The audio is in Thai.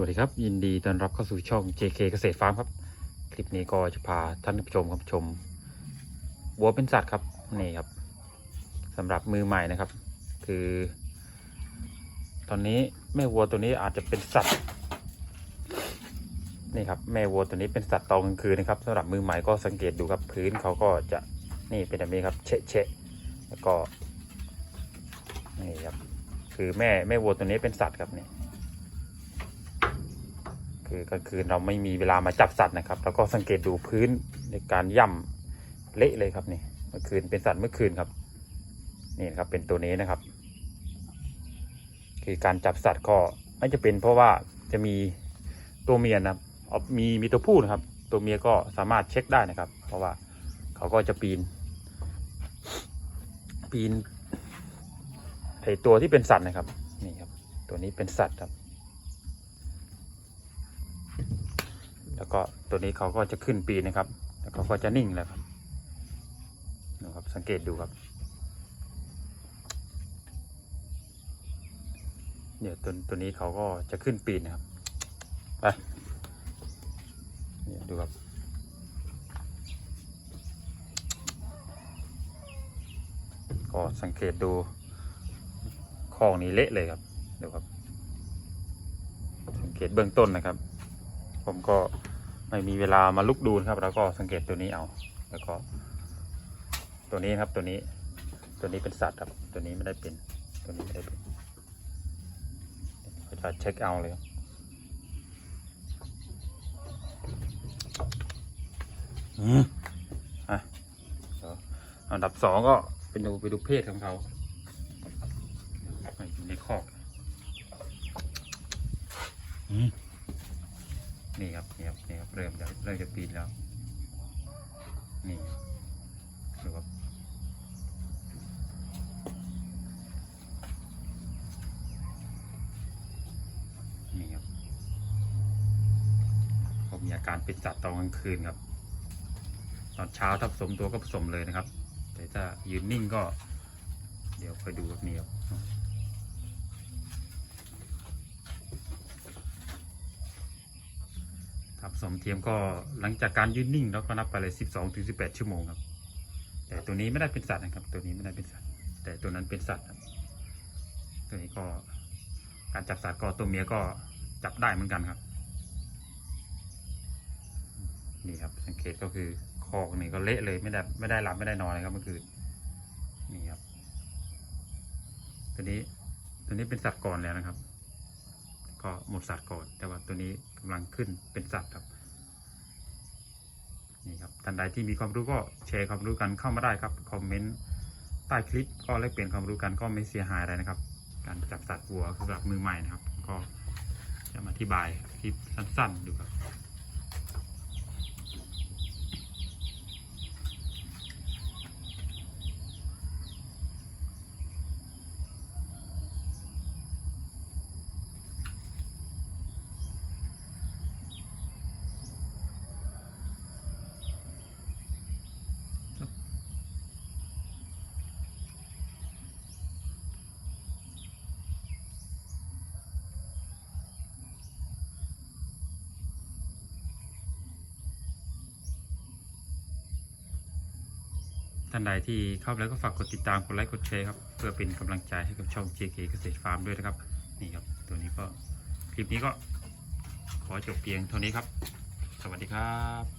วัสดีครับ ยินดีต้อนรับเข้าสู่ช่อง JK เกษตรฟาร์มครับ คลิปนี้ก็จะพาท่านผู้ชมครับชมวัวเป็นสัตว์ครับนี่ครับสำหรับมือใหม่นะครับ คือ ตอนนี้แม่วัวตัวนี้อาจจะเป็นสัตว์นี่ครับแม่วัวตัวนี้เป็นสัตว์ตอนกลางคืนนะครับสำหรับมือใหม่ก็สังเกตดูครับพื้นเขาก็จะนี่เป็นแบบนี้ครับเชะเชะแล้วก็นี่ครับคือแม่แม่วัวตัวนี้เป็นสัตว์ครับนี่ คือกลางคืนเราไม่มีเวลามาจับสัตว์นะครับแล้วก็สังเกตดูพื้นในการย่ำเละเลยครับนี่เมื่อคืนเป็นสัตว์เมื่อคืนครับ นี่นครับเป็นตัวนี้นะครับ คือการจับสัตว์ก็ไม่จะเป็น เพราะว่าจะมีตัวเมียนะครับมีมีตัวผู้นะครับ ตัวเมียก็สามารถเช็คได้นะครับ เพราะว่าเขาก็จะปีน ปีนไอตัวที่เป็นสัตว์นะครับนี่ครับ ตัวนี้เป็นสัตว์ครับ แล้วก็ตัวนี้เขาก็จะขึ้นปีนะครับ แล้วเขาก็จะนิ่งแล้วครับนะครับ สังเกตดูครับ เนี่ยตัวตัวนี้เขาก็จะขึ้นปีนนะครับ ไป เนี่ยดูครับก็สังเกตดูคองนี้เละเลยครับดูครับ สังเกตเบื้องต้นนะครับ ผมก็ ไม่มีเวลามาลุกดูนะครับแล้วก็สังเกตตัวนี้เอา แล้วก็ ตัวนี้ครับตัวนี้ ตัวนี้เป็นสัตว์ครับ ตัวนี้ไม่ได้เป็น ตัวนี้ไม่ได้เป็นจะเช็คเอาเลยอืมอะอันดับสองก็ไปดูไปดูเพศของเขาอยู่ในคอกอืม นี่ครับนี่ครับนี่ครับ เริ่มจะเริ่มจะปีนแล้ว นี่ดูครับนี่ครับผมมีอาการเป็นจัดตอนกลางคืนครับ ตอนเช้าถ้าผสมตัวก็ผสมเลยนะครับ แต่ถ้ายืนนิ่งก็ เดี๋ยวคอยดูครับนี่ครับ ครับสมเทียมก็หลังจากการยืนนิ่งแล้วก็นับไปเลยสิบสองถึงสิบแปดชั่วโมงครับ แต่ตัวนี้ไม่ได้เป็นสัตว์นะครับ ตัวนี้ไม่ได้เป็นสัตว์ แต่ตัวนั้นเป็นสัตว์ครับตัวนี้ก็การจับสัตว์ก็ตัวเมียก็จับได้เหมือนกันครับ นี่ครับสังเกตก็คือคอกนี่ก็เละเลยไม่ได้ไม่ได้หลับไม่ได้นอนเลยครับเมื่อคืนนี่ครับ ตัวนี้ตัวนี้เป็นสัตว์ก่อนแล้วนะครับ ก็หมดสัตว์ก่อน แต่ว่าตัวนี้ำลังขึ้นเป็นสัตว์ครับนี่ครับท่านใดที่มีความรู้ก็แชร์ความรู้กันเข้ามาได้ครับคอมเมนต์ใต้คลิปก็แลกเปลี่ยนความรู้กันก็ไม่เสียหายอะไรนะครับ การจับสัตว์วัวสำหรับมือใหม่นะครับ ก็จะมาอธิบายคลิปสั้นๆดูครับ ท่านใดที่เข้าไปแล้วก็ฝากกดติดตามกดไลค์กดแชร์ครับเพื่อเป็นกำลังใจให้กับช่อง JK เกษตรฟาร์มด้วยนะครับนี่ครับ ตัวนี้ก็คลิปนี้ก็ขอจบเพียงเท่านี้ครับ สวัสดีครับ